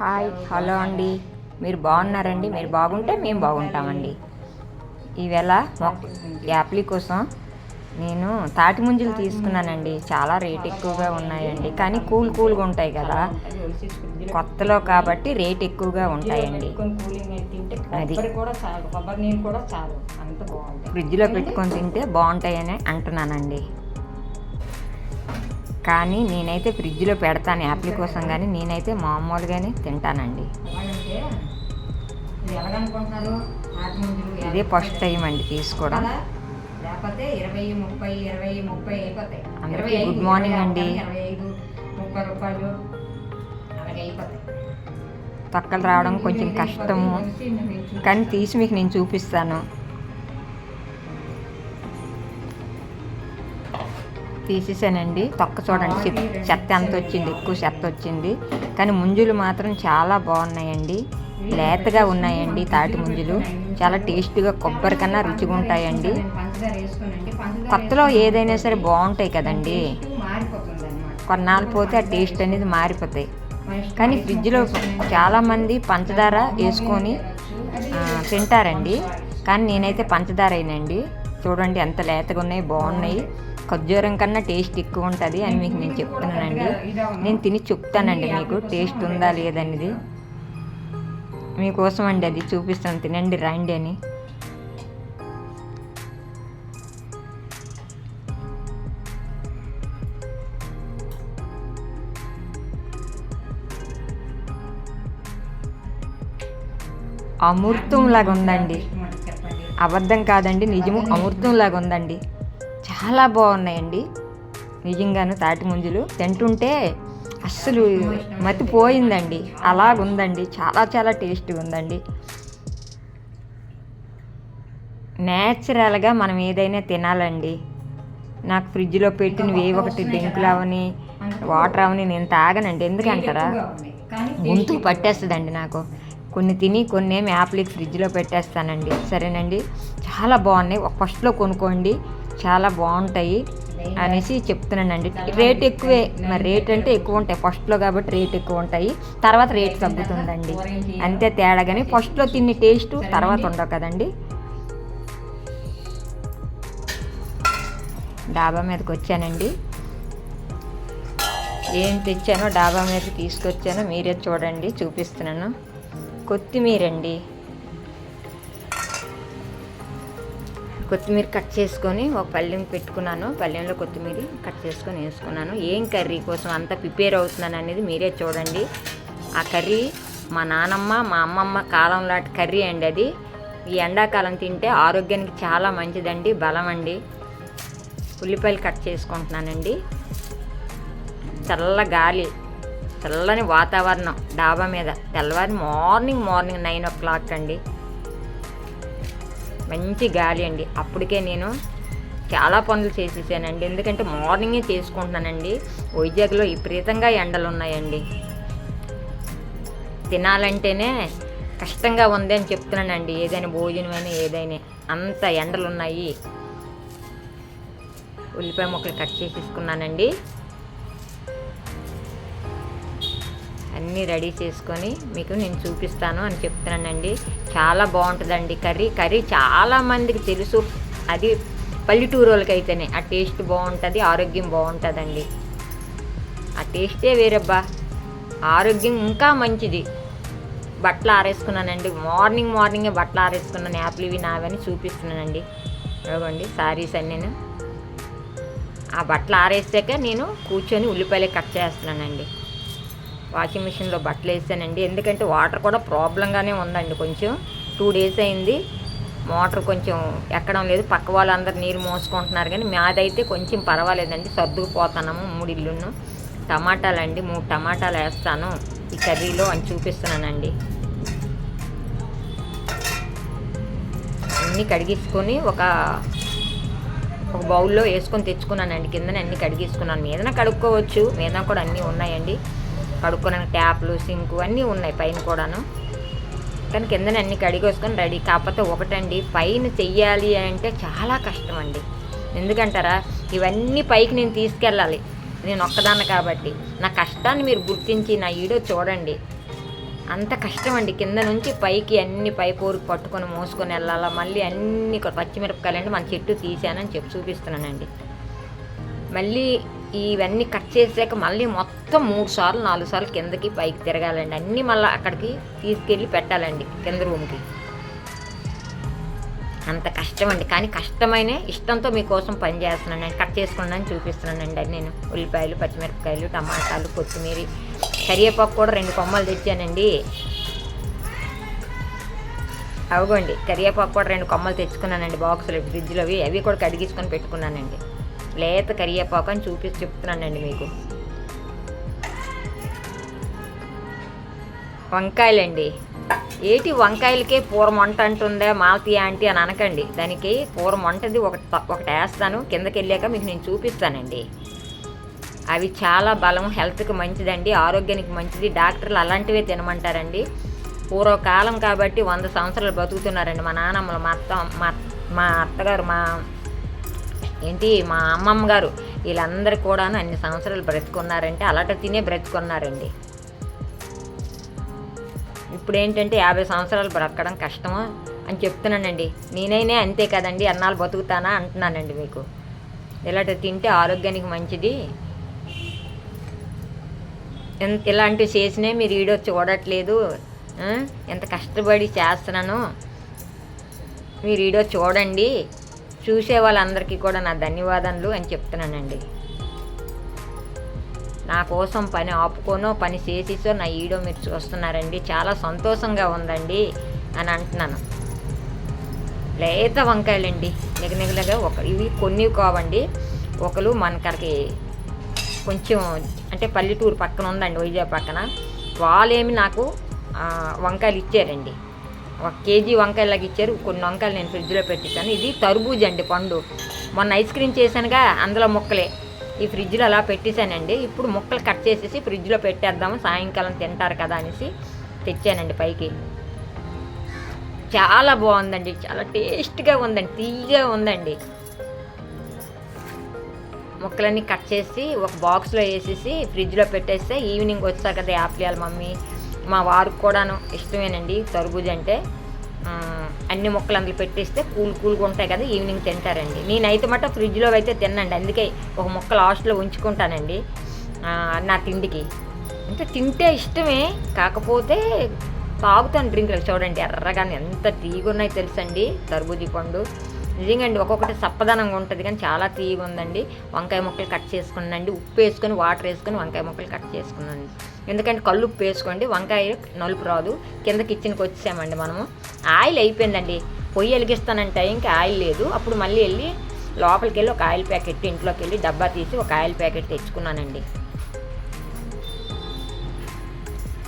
Hi hello అండి. మీరు బాగున్నారండి? మీరు బాగుంటే మేము బాగుంటామండి. ఈవేళ మొక్ యాప్లీ కోసం నేను తాటి ముంజలు తీసుకున్నానండి. చాలా రేట్ ఎక్కువగా ఉన్నాయండి. కానీ కూల్ కూల్గా ఉంటాయి కదా. కొత్తలో కాబట్టి రేట్ ఎక్కువగా ఉంటాయండి. అది. కూడా ఫ్రిడ్జ్లో పెట్టుకొని తింటే బాగుంటాయని అంటున్నానండి. కానీ నేనైతే ఫ్రిడ్జ్లో పెడతాను యాప్లీ కోసం కానీ నేనైతే మామూలుగానే తింటానండి. ఇది ఫస్ట్ టైం అండి తీసుకోవడం? లేకపోతే ఇరవై ముప్పై ఇరవై ముప్పై అయిపోతాయి. అందరికీ morning ఇరవై అండి. ఆరు, ఇరవై ఐదు ముప్పై రూపాయలు అలాగే అయిపోతాయి. తొక్కలు రావడం కొంచెం కష్టము. కానీ తీసి మీకు నేను చూపిస్తాను. తీసేసానండి. తొక్క చూడండి చెత్త- చెత్త ఎంత వచ్చింది ఎక్కువ చెత్త వచ్చింది. కానీ ముంజులు మాత్రం చాలా బాగున్నాయండి. లేతగా ఉన్నాయండి తాటి ముంజులు. చాలా టేస్టీగా కొబ్బరి కన్నా రుచిగా ఉంటాయండి. కొత్తలో ఏదైనా సరే బాగుంటాయి కదండి. కొన్నాళ్ళు పోతే ఆ టేస్ట్ అనేది మారిపోతాయి. కానీ ఫ్రిడ్జ్లో చాలామంది పంచదార వేసుకొని తింటారండి. కానీ నేనైతే పంచదార అయినండి చూడండి ఎంత లేతగా ఉన్నాయి బాగున్నాయి. ఖర్జూరం కన్నా టేస్ట్ ఎక్కువ ఉంటుంది అని మీకు నేను చెప్తున్నానండి. నేను తిని చెప్తానండి మీకు టేస్ట్ ఉందా లేదనేది మీకోసం అండి అది చూపిస్తాను తినండి రండి అని. అమృతం లాగా ఉందండి. అబద్ధం కాదండి నిజము అమృతం లాగా ఉందండి. చాలా బాగున్నాయండి. నిజంగాను తాటి ముంజులు తింటుంటే అస్సలు మతిపోయిందండి. అలాగుందండి చాలా చాలా టేస్ట్గా ఉందండి నేచురల్గా మనం ఏదైనా తినాలండి. నాకు ఫ్రిడ్జ్లో పెట్టినవి ఏ ఒకటి డ్రింకులు అవని వాటర్ అవని నేను తాగనండి ఎందుకంటారా? గొంతు పట్టేస్తుందండి నాకు. కొన్ని తిని కొన్ని ఏమి యాప్లకి ఫ్రిడ్జ్లో పెట్టేస్తానండి. సరేనండి? చాలా బాగున్నాయి. ఫస్ట్లో కొనుక్కోండి. చాలా బాగుంటాయి అనేసి చెప్తున్నానండి. రేట్ ఎక్కువే. మరి రేట్ అంటే ఎక్కువ ఉంటాయి. ఫస్ట్లో కాబట్టి రేట్ ఎక్కువ ఉంటాయి. తర్వాత రేట్ తగ్గుతుందండి. అంతే తేడా కానీ ఫస్ట్లో తిని టేస్ట్ తర్వాత ఉండవు కదండి? డాబా మీదకి వచ్చానండి. ఏం తెచ్చానో డాబా మీదకి తీసుకొచ్చానో మీరే చూడండి. చూపిస్తున్నాను. కొత్తిమీర అండి కొత్తిమీర కట్ చేసుకొని ఒక పళ్ళెం పెట్టుకున్నాను. పళ్ళెంలో కొత్తిమీర కట్ చేసుకొని వేసుకున్నాను. ఏం కర్రీ కోసం అంత ప్రిపేర్ అవుతున్నాను అనేది మీరే చూడండి. ఆ కర్రీ మా నానమ్మ మా అమ్మమ్మ కాలం లాంటి కర్రీ అండి అది. ఈ ఎండాకాలం తింటే ఆరోగ్యానికి చాలా మంచిదండి బలం అండి. ఉల్లిపాయలు కట్ చేసుకుంటున్నానండి. చల్ల గాలి. చల్లని వాతావరణం డాబా మీద. తెల్లవారి morning morning nine o'clock అండి. మంచి గాలి అండి. అప్పటికే నేను చాలా పనులు చేసేసానండి. ఎందుకంటే మార్నింగే చేసుకుంటున్నానండి. వైజాగ్లో విపరీతంగా ఎండలు ఉన్నాయండి. తినాలంటేనే కష్టంగా ఉంది అని చెప్తున్నానండి. ఏదైనా భోజనమైనా ఏదైనా అంత ఎండలు ఉన్నాయి ఉల్లిపాయ ముక్కలు కట్ చేసేసుకున్నానండి. అన్నీ రెడీ చేసుకొని మీకు నేను చూపిస్తాను అని చెప్తున్నానండి. చాలా బాగుంటుందండి కర్రీ. కర్రీ చాలా మందికి తెలుసు. అది పల్లెటూరు వాళ్ళకి అయితేనే ఆ టేస్ట్ బాగుంటుంది ఆరోగ్యం బాగుంటుందండి. ఆ టేస్టే వేరబ్బా. ఆరోగ్యం ఇంకా మంచిది. బట్టలు ఆరేసుకున్నానండి. మార్నింగ్ మార్నింగే బట్టలు ఆరేసుకున్నాను యాప్లు ఇవి నావని చూపిస్తున్నానండి. ఇవ్వండి శారీస్ అన్నీ నేను. ఆ బట్టలు ఆరేసాక నేను కూర్చొని ఉల్లిపాయలు కట్ చేస్తున్నానండి. వాషింగ్ మిషన్లో బట్టలు వేసానండి. ఎందుకంటే వాటర్ కూడా ప్రాబ్లంగానే ఉందండి కొంచెం. టూ డేస్ అయింది. మోటార్ కొంచెం ఎక్కడం లేదు. పక్క వాళ్ళందరూ నీరు మోసుకుంటున్నారు కానీ మాదైతే కొంచెం పర్వాలేదండి. సర్దుకుపోతున్నాము మూడు ఇల్లును. టమాటాలు అండి మూడు టమాటాలు వేస్తాను. ఈ కర్రీలో అని చూపిస్తున్నానండి. అన్నీ కడిగించుకొని ఒక ఒక బౌల్లో వేసుకొని తెచ్చుకున్నానండి. కిందనే అన్నీ కడిగించుకున్నాను మీదన కడుక్కోవచ్చు. మీద కూడా అన్నీ ఉన్నాయండి. కడుక్కోడానికి ట్యాప్లు సింకు అన్నీ ఉన్నాయి పైన కూడాను. కానీ కిందనే అన్ని కడిగేసుకొని రెడీ. కాకపోతే ఒకటండి పైన చెయ్యాలి అంటే చాలా కష్టం అండి ఎందుకంటారా? ఇవన్నీ పైకి నేను తీసుకెళ్ళాలి. నేను ఒక్కదాన్ని కాబట్టి. నా కష్టాన్ని మీరు గుర్తించి నా ఈడో చూడండి. అంత కష్టం అండి కింద నుంచి పైకి అన్ని పై పట్టుకొని మోసుకొని వెళ్ళాలా? మళ్ళీ అన్ని పచ్చిమిరపకాయలు అండి మన చెట్టు తీసానని చెప్పి చూపిస్తున్నానండి. మళ్ళీ ఇవన్నీ కట్ చేసాక మళ్ళీ మొత్తం మూడు సార్లు నాలుగు సార్లు కిందకి పైకి తిరగాలండి. అన్నీ మళ్ళీ అక్కడికి తీసుకెళ్ళి పెట్టాలండి కింద రూమ్కి. అంత కష్టం అండి కానీ కష్టమైన ఇష్టంతో మీకోసం పని చేస్తున్నానండి కట్ చేసుకున్నాను చూపిస్తున్నానండి అది నేను. ఉల్లిపాయలు పచ్చిమిరపకాయలు టమాటాలు కొత్తిమీర కరివేపాకు కూడా రెండు కొమ్మలు తెచ్చానండి. అవగోండి కరివేపాకు కూడా రెండు కొమ్మలు తెచ్చుకున్నానండి బాక్సులు ఫ్రిడ్జ్లోవి అవి కూడా కడిగించుకొని పెట్టుకున్నానండి. లేత కరివేపాకు అని చూపించి చెప్తున్నానండి మీకు. వంకాయలండి. ఏటి వంకాయలకే పూర వంట అంటుందా మాలతి ఆంటీ అని అనకండి. దానికి పూర వంటది ఒకటి ఒకటి వేస్తాను. కిందకి వెళ్ళాక మీకు నేను చూపిస్తానండి. అవి చాలా బలం హెల్త్కి మంచిదండి ఆరోగ్యానికి మంచిది. డాక్టర్లు అలాంటివే తినమంటారండి. పూర్వకాలం కాబట్టి వంద సంవత్సరాలు బతుకుతున్నారండి మా నాన్నమ్మలు మా అత్త మా మా అత్తగారు మా ఏంటి మా అమ్మమ్మ గారు వీళ్ళందరూ కూడాను అన్ని సంవత్సరాలు బ్రతుకున్నారంటే అలాట తినే బ్రతుకున్నారండి. ఇప్పుడు ఏంటంటే యాభై సంవత్సరాలు బ్రతకడం కష్టము అని చెప్తున్నానండి. నేనైనా అంతే కదండి అన్నాళ్ళు బతుకుతానా అంటున్నానండి మీకు. ఇలాంటి తింటే ఆరోగ్యానికి మంచిది. ఇలాంటివి చేసినా మీరు వీడియో చూడట్లేదు ఎంత కష్టపడి చేస్తున్నాను మీరు వీడియో చూడండి. చూసే వాళ్ళందరికీ కూడా నా ధన్యవాదాలు అని చెప్తున్నానండి. నా కోసం పని ఆపుకోనో పని చేసేసో నా ఈడో మీరు చూస్తున్నారండి. చాలా సంతోషంగా ఉందండి అని అంటున్నాను. లేత వంకాయలండి. నిగనిగలగా ఒక ఇవి కొన్ని కావండి. ఒకరు మనకరికి కొంచెం అంటే పల్లెటూరు పక్కన ఉందండి వైజాగ్ పక్కన. వాళ్ళేమి నాకు వంకాయలు ఇచ్చారండి. ఒక కేజీ వంకాయలాగా ఇచ్చారు. కొన్ని వంకాయలు నేను ఫ్రిడ్జ్లో పెట్టిస్తాను ఇది తర్బూజ్ అండి పండు. మొన్న ఐస్ క్రీమ్ చేశానుగా అందులో ముక్కలే. ఈ ఫ్రిడ్జ్లో అలా పెట్టేశానండి. ఇప్పుడు ముక్కలు కట్ చేసేసి ఫ్రిడ్జ్లో పెట్టేద్దాము. సాయంకాలం తింటారు కదా అనేసి తెచ్చానండి పైకి. చాలా బాగుందండి. చాలా టేస్ట్గా ఉందండి. తీయగా ఉందండి. ముక్కలన్నీ కట్ చేసి ఒక బాక్స్లో వేసేసి ఫ్రిడ్జ్లో పెట్టేస్తే ఈవినింగ్ వచ్చాక కదా యాప్లియాలి మమ్మీ. మా వారికి కూడాను ఇష్టమేనండి తరబూజ అంటే. అన్ని ముక్కలు అందులో పెట్టేస్తే కూల్ కూల్గా ఉంటాయి కదా ఈవినింగ్ తింటారండి. నేనైతే మట ఫ్రిడ్జ్లో అయితే తినండి అందుకే ఒక ముక్క లాస్ట్లో ఉంచుకుంటానండి నా తిండికి. అంటే తింటే ఇష్టమే కాకపోతే తాగుతాను డ్రింక్లు. చూడండి ఎర్రగానే ఎంత తీగ ఉన్నాయి తెలుసండి తర్బూజీ పండు. నిజంగా అండి ఒక్కొక్కటి సప్పదనంగా ఉంటుంది కానీ చాలా తీయగా ఉందండి వంకాయ ముక్కలు కట్ చేసుకున్నాండి ఉప్పు వేసుకొని వాటర్ వేసుకొని వంకాయ ముక్కలు కట్ చేసుకున్నాను ఎందుకంటే కళ్ళు ఉప్పు వేసుకోండి వంకాయ నలుపు రాదు. కింద కిచెన్కి వచ్చామండి మనము. ఆయిల్ అయిపోయిందండి. పొయ్యి వెలిగిస్తానంటే ఇంకా ఆయిల్ లేదు. అప్పుడు మళ్ళీ వెళ్ళి లోపలికి వెళ్ళి ఒక ఆయిల్ ప్యాకెట్ ఇంట్లోకి వెళ్ళి డబ్బా తీసి ఒక ఆయిల్ ప్యాకెట్ తెచ్చుకున్నానండి.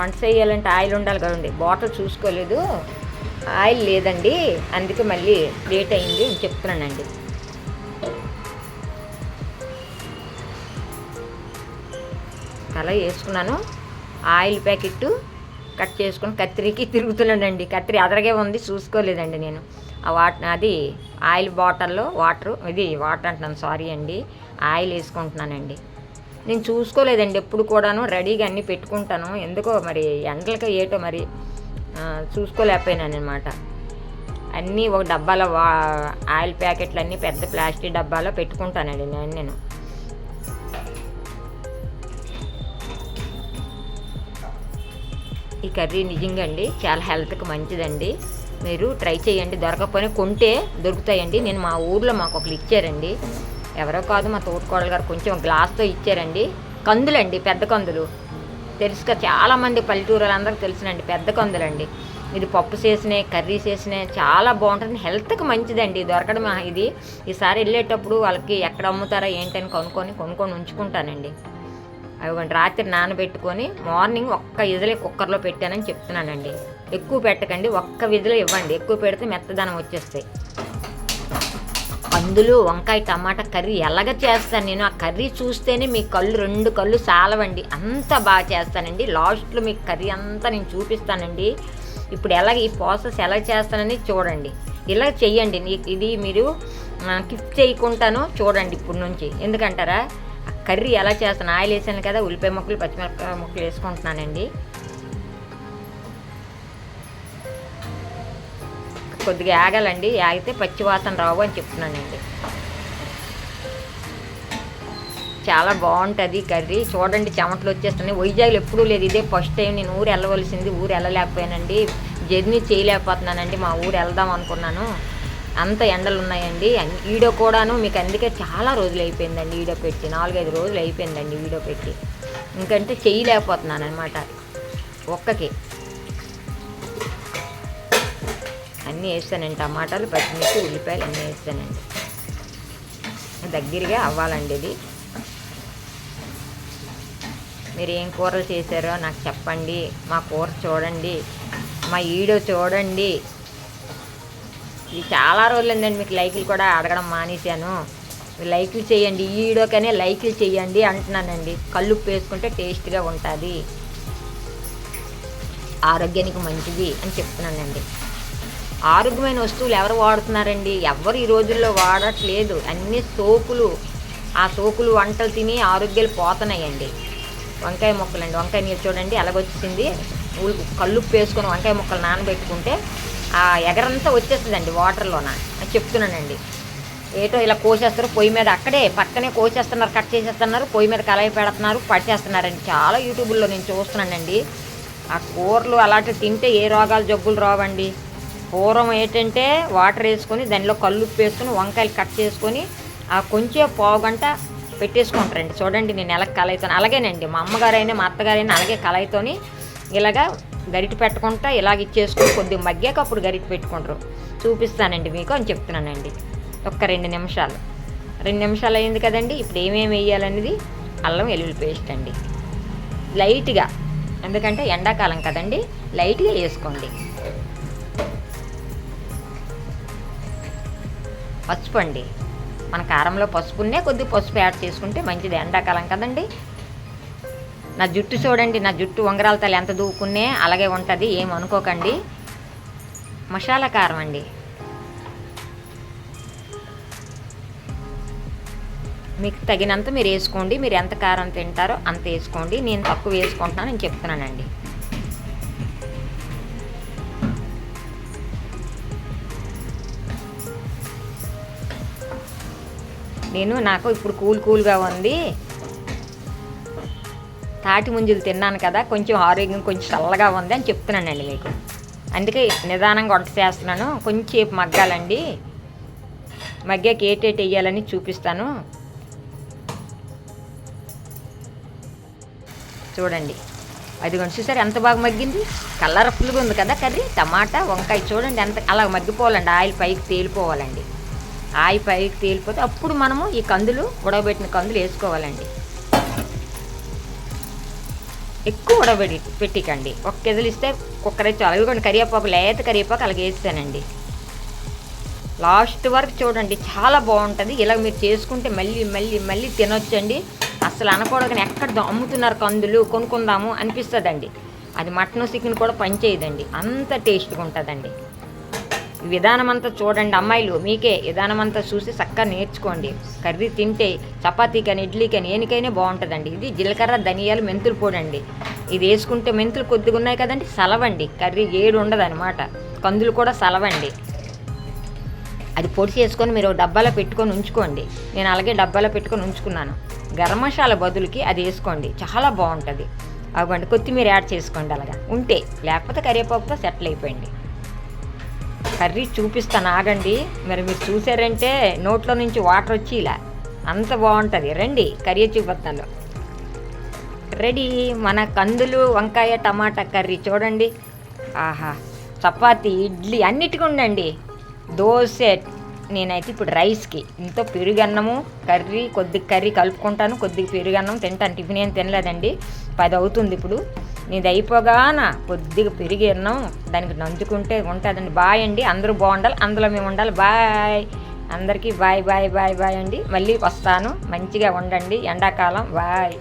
వంట చేయాలంటే ఆయిల్ ఉండాలి కదండి. బాటిల్ చూసుకోలేదు. ఆయిల్ లేదండి. అందుకే మళ్ళీ లేట్ అయింది అని చెప్తున్నానండి. అలా వేసుకున్నాను. ఆయిల్ ప్యాకెట్ కట్ చేసుకుని కత్తిరికి తిరుగుతున్నానండి. కత్తిరి అదరగే ఉంది చూసుకోలేదండి నేను. ఆ వాట అది ఆయిల్ బాటిల్లో వాటర్ ఇది వాటర్ అంటున్నాను సారీ అండి. ఆయిల్ వేసుకుంటున్నానండి. నేను చూసుకోలేదండి ఎప్పుడు కూడాను రెడీగా అన్నీ పెట్టుకుంటాను. ఎందుకో మరి ఎండలకి ఏటో మరి చూసుకోలేకపోయినాను అనమాట అన్నీ ఒక డబ్బాలో వా ఆయిల్ ప్యాకెట్లు అన్నీ పెద్ద ప్లాస్టిక్ డబ్బాలో పెట్టుకుంటానండి నేను నేను. ఈ కర్రీ నిజంగా అండి చాలా హెల్త్కి మంచిదండి. మీరు ట్రై చేయండి దొరకకపోయినా కొంటే దొరుకుతాయండి. నేను మా ఊర్లో మాకు ఒకరు ఇచ్చారండి. ఎవరో కాదు మా తోటకోడలు గారు కొంచెం గ్లాస్తో ఇచ్చారండి. కందులండి పెద్ద కందులు. తెలుసుగా చాలామంది పల్లెటూరులందరికీ తెలుసునండి పెద్ద కందులండి. ఇది పప్పు చేసినాయి కర్రీ చేసినాయి చాలా బాగుంటుంది. హెల్త్కి మంచిదండి దొరకడం ఇది ఈసారి వెళ్ళేటప్పుడు వాళ్ళకి ఎక్కడ అమ్ముతారా ఏంటని కొనుక్కొని కొనుక్కొని ఉంచుకుంటానండి. అవి రాత్రి నానబెట్టుకొని మార్నింగ్ ఒక్క విజలే కుక్కర్లో పెట్టానని చెప్తున్నానండి. ఎక్కువ పెట్టకండి ఒక్క విజలో ఇవ్వండి. ఎక్కువ పెడితే మెత్తదనం వచ్చేస్తాయి. పందులు వంకాయ టమాటా కర్రీ ఎలాగ చేస్తాను నేను? ఆ కర్రీ చూస్తేనే మీ కళ్ళు రెండు కళ్ళు సాలవండి అంత బాగా చేస్తానండి. లాస్ట్లో మీకు కర్రీ అంతా నేను చూపిస్తానండి. ఇప్పుడు ఎలాగ ఈ ప్రాసెస్ ఎలా చేస్తానని చూడండి. ఇలా చెయ్యండి. ఇది మీరు గిఫ్ట్ చేయకుండాను చూడండి ఇప్పుడు నుంచి. ఎందుకంటారా? కర్రీ ఎలా చేస్తాను? ఆయిల్ వేసాను కదా ఉల్లిపాయ ముక్కలు పచ్చిమిరపకాయ ముక్కలు వేసుకుంటున్నానండి. కొద్దిగా ఆగాలండి. ఆగితే పచ్చివాసన రావు అని చెప్తున్నానండి. చాలా బాగుంటుంది కర్రీ. చూడండి చెమటలు వచ్చేస్తున్నాయి. వైజాగ్లో ఎప్పుడూ లేదు. ఇదే ఫస్ట్ టైం నేను ఊరు వెళ్ళవలసింది. ఊరు వెళ్ళలేకపోయానండి. జర్నీ చేయలేకపోతున్నానండి. మా ఊరు వెళ్దాం అనుకున్నాను. అంత ఎండలు ఉన్నాయండి. వీడియో కూడాను మీకు అందుకే చాలా రోజులు అయిపోయిందండి వీడియో పెట్టి. నాలుగైదు రోజులు అయిపోయిందండి వీడియో పెట్టి. ఇంకంటే చేయలేకపోతున్నాను అనమాట ఒక్కకి. అన్నీ వేస్తానండి. టమాటాలు పచ్చిమిర్చి ఉల్లిపాయలు అన్నీ వేస్తానండి. దగ్గరగా అవ్వాలండి ఇది. మీరు ఏం కూరలు చేశారో నాకు చెప్పండి. మా కూర చూడండి. మా వీడియో చూడండి. ఇది చాలా రోజులైందండి మీకు లైకులు కూడా అడగడం మానేశాను. మీరు లైకులు చేయండి ఈ వీడియోకనే లైకులు చేయండి అంటున్నానండి. కళ్ళు వేసుకుంటే టేస్ట్గా ఉంటుంది. ఆరోగ్యానికి మంచిది అని చెప్తున్నానండి. ఆరోగ్యమైన వస్తువులు ఎవరు వాడుతున్నారండి? ఎవరు ఈ రోజుల్లో వాడట్లేదు. అన్ని సోపులు ఆ సోపులు వంటలు తిని ఆరోగ్యాలు పోతున్నాయండి. వంకాయ ముక్కలండి. వంకాయ నీళ్ళు చూడండి ఎలాగొచ్చింది ఊళ్ళు కల్లుప్పు వేసుకొని వంకాయ ముక్కలు నానబెట్టుకుంటే ఆ ఎగరంతా వచ్చేస్తుందండి వాటర్లోన చెప్తున్నానండి. ఏటో ఇలా కోసేస్తారు పొయ్యి మీద అక్కడే పక్కనే కోసేస్తున్నారు కట్ చేసేస్తున్నారు పొయ్యి మీద కలయి పెడుతున్నారు పడిచేస్తున్నారండి చాలా యూట్యూబ్లో నేను చూస్తున్నానండి. ఆ కూరలు అలాంటివి తింటే ఏ రోగాలు జబ్బులు రావండి. పూర్వం ఏంటంటే వాటర్ వేసుకొని దానిలో కల్లుప్పు వేసుకొని వంకాయలు కట్ చేసుకొని ఆ కొంచెం పావు గంట పెట్టేసుకుంటారండి. చూడండి నేను ఎలా కలయితాను అలాగేనండి మా అమ్మగారైనా మా అత్తగారైనా అలాగే కలయితోని ఇలాగా గరిట పెట్టుకుంటా ఇలాగ ఇచ్చేసుకుని కొద్దిగా మగ్గాక అప్పుడు గరిట పెట్టుకుంటారు. చూపిస్తానండి మీకు అని చెప్తున్నానండి. ఒక్క రెండు నిమిషాలు. రెండు నిమిషాలు అయింది కదండి ఇప్పుడు ఏమేమి వేయాలనేది? అల్లం వెల్లుల్లి పేస్ట్ అండి. లైట్గా ఎందుకంటే ఎండాకాలం కదండి లైట్గా వేసుకోండి. పసుపు అండి. మన కారంలో పసుపునే కొద్ది పసుపు యాడ్ చేసుకుంటే మంచిది. ఎండాకాలం కదండి నా జుట్టు చూడండి నా జుట్టు ఉంగరాల తల ఎంత దూకునే అలాగే ఉంటుంది ఏం అనుకోకండి. మసాలా కారం అండి. మీకు తగినంత మీరు వేసుకోండి మీరు ఎంత కారం తింటారో అంత వేసుకోండి. నేను తక్కువ వేసుకుంటున్నాను నేను చెప్తున్నానండి. నేను నాకు ఇప్పుడు కూల్ కూల్గా ఉంది. తాటి ముంజులు తిన్నాను కదా కొంచెం ఆరోగ్యం కొంచెం చల్లగా ఉంది అని చెప్తున్నానండి మీకు. అందుకే నిదానంగా వంట చేస్తున్నాను. కొంచెం మగ్గాలండి. మగ్గాక ఏటేటి వేయాలని చూపిస్తాను. చూడండి. అది కొంచెం చూసారు ఎంత బాగా మగ్గింది? కలర్ఫుల్గా ఉంది కదా కర్రీ టమాటా వంకాయ చూడండి ఎంత అలా మగ్గిపోవాలండి. ఆయిల్ పైకి తేలిపోవాలండి. ఆయిల్ పైకి తేలిపోతే అప్పుడు మనము ఈ కందులు ఉడకబెట్టిన కందులు వేసుకోవాలండి. ఎక్కువ ఉడకబెట్టి పెట్టికండి. ఒక కెదిలిస్తే ఇస్తే కుక్కరే చాలు. ఇదిగోండి కరివేపాకు లేత కరివేపాకు అలాగే వేస్తానండి. లాస్ట్ వరకు చూడండి చాలా బాగుంటుంది. ఇలా మీరు చేసుకుంటే మళ్ళీ మళ్ళీ మళ్ళీ తినొచ్చండి. అసలు అనకూడదు ఎక్కడ అమ్ముతున్నారు కందులు కొనుక్కుందాము అనిపిస్తుందండి. అది మటన్ చికెన్ కూడా పనిచేయదండి. అంత టేస్ట్గా ఉంటుందండి. విధానమంతా విధానం అంతా చూడండి అమ్మాయిలు మీకే విధానం అంతా చూసి చక్కగా నేర్చుకోండి. కర్రీ తింటే చపాతీ కానీ ఇడ్లీ కానీ ఏనికైనా బాగుంటుందండి. ఇది జీలకర్ర ధనియాలు మెంతులు పొడండి. ఇది వేసుకుంటే మెంతులు కొద్దిగా ఉన్నాయి కదండి సలవండి. కర్రీ ఏడు ఉండదు అనమాట కందులు కూడా సలవండి. అది పొడి చేసుకొని మీరు డబ్బాలో పెట్టుకొని ఉంచుకోండి. నేను అలాగే డబ్బాలో పెట్టుకొని ఉంచుకున్నాను. గరం మసాలా బదులుకి అది వేసుకోండి. చాలా బాగుంటుంది. అవ్వండి కొత్తిమీర యాడ్ చేసుకోండి అలాగా. ఉంటే లేకపోతే కరివేపాకుతో సెటిల్ అయిపోయింది. కర్రీ చూపిస్తాను ఆగండి మరి మీరు చూసారంటే నోట్లో నుంచి వాటర్ వచ్చి ఇలా అంత బాగుంటుంది. రండి కర్రీ చూపిస్తాను. రెడీ మన కందులు వంకాయ టమాటా కర్రీ చూడండి. ఆహా చపాతి ఇడ్లీ అన్నిటికీ ఉండండి దోశ నేనైతే ఇప్పుడు రైస్కి. ఇంతో పెరుగన్నము కర్రీ కొద్దిగా కర్రీ కలుపుకుంటాను. కొద్దిగా పెరుగన్నం తింటాను. టిఫిన్ ఏం తినలేదండి. పది అవుతుంది ఇప్పుడు. నీది అయిపోగాన కొద్దిగా పెరిగి అన్నం దానికి నంచుకుంటే ఉంటుందండి. బాయ్ అండి. అందరూ బాగుండాలి. అందులో మేము ఉండాలి. బాయ్. అందరికీ బాయ్ బాయ్ బాయ్ బాయ్ అండి. మళ్ళీ వస్తాను. మంచిగా ఉండండి. ఎండాకాలం. బాయ్.